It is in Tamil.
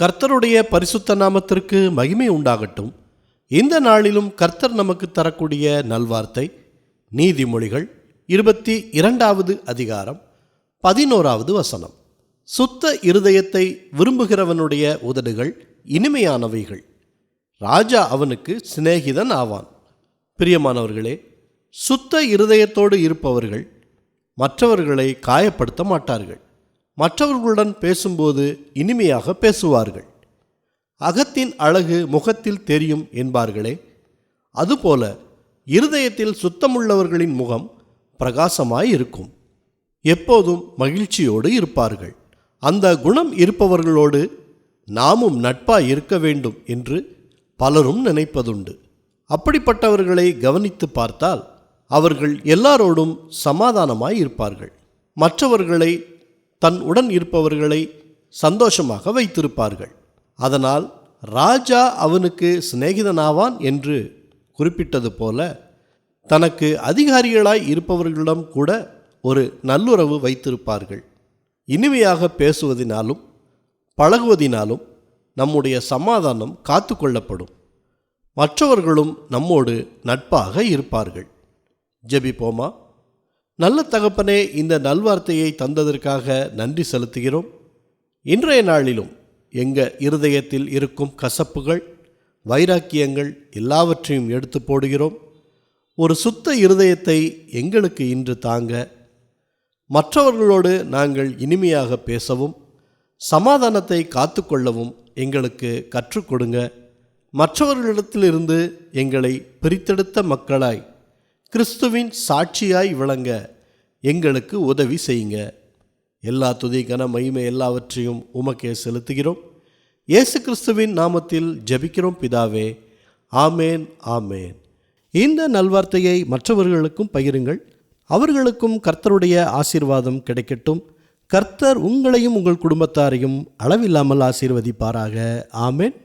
கர்த்தருடைய பரிசுத்த நாமத்திற்கு மகிமை உண்டாகட்டும். இந்த நாளிலும் கர்த்தர் நமக்கு தரக்கூடிய நல்வார்த்தை நீதிமொழிகள் இருபத்தி இரண்டாவது அதிகாரம் பதினோராவது வசனம். சுத்த இருதயத்தை விரும்புகிறவனுடைய உதடுகள் இனிமையானவைகள். ராஜா அவனுக்கு சிநேகிதன் ஆவான். பிரியமானவர்களே சுத்த இருதயத்தோடு இருப்பவர்கள் மற்றவர்களை காயப்படுத்த மாட்டார்கள். மற்றவர்களுடன் பேசும்போது இனிமையாக பேசுவார்கள். அகத்தின் அழகு முகத்தில் தெரியும் என்பார்களே. அதுபோல இருதயத்தில் சுத்தமுள்ளவர்களின் முகம் பிரகாசமாய் இருக்கும் எப்போதும் மகிழ்ச்சியோடு இருப்பார்கள். அந்த குணம் இருப்பவர்களோடு நாமும் நட்பாய் இருக்க வேண்டும் என்று பலரும் நினைப்பதுண்டு. அப்படிப்பட்டவர்களை கவனித்து பார்த்தால் அவர்கள் எல்லாரோடும் சமாதானமாய் இருப்பார்கள் மற்றவர்களை தன் உடன் இருப்பவர்களை சந்தோஷமாக வைத்திருப்பார்கள். அதனால் ராஜா அவனுக்கு சிநேகிதனாவான் என்று குறிப்பிட்டது போல தனக்கு அதிகாரிகளாய் இருப்பவர்களிடம் கூட ஒரு நல்லுறவு வைத்திருப்பார்கள். இனிமையாக பேசுவதினாலும் பழகுவதினாலும் நம்முடைய சமாதானம் காத்து கொள்ளப்படும். மற்றவர்களும் நம்மோடு நட்பாக இருப்பார்கள். ஜெபிப்போமா? நல்ல தகப்பனே இந்த நல்வார்த்தையை தந்ததற்காக நன்றி செலுத்துகிறோம். இன்றைய நாளிலும் எங்க இருதயத்தில் இருக்கும் கசப்புகள் வைராக்கியங்கள் எல்லாவற்றையும் எடுத்து போடுகிறோம். ஒரு சுத்த இருதயத்தை எங்களுக்கு இன்று தாங்க மற்றவர்களோடு நாங்கள் இனிமையாக பேசவும் சமாதானத்தை காத்துக்கொள்ளவும் எங்களுக்கு கற்றுக் கொடுங்க. மற்றவர்களிடத்திலிருந்து எங்களை பிரித்தெடுத்த மக்களாய் கிறிஸ்துவின் சாட்சியாய் விளங்க எங்களுக்கு உதவி செய்யுங்க. எல்லா துதி மகிமை எல்லாவற்றையும் உமக்கே செலுத்துகிறோம். இயேசு கிறிஸ்துவின் நாமத்தில் ஜெபிக்கிறோம் பிதாவே. ஆமேன் ஆமேன். இந்த நல்வார்த்தையை மற்றவர்களுக்கும் பகிருங்கள். அவர்களுக்கும் கர்த்தருடைய ஆசீர்வாதம் கிடைக்கட்டும். கர்த்தர் உங்களையும் உங்கள் குடும்பத்தாரையும் அளவில்லாமல் ஆசீர்வதிப்பாராக. ஆமேன்.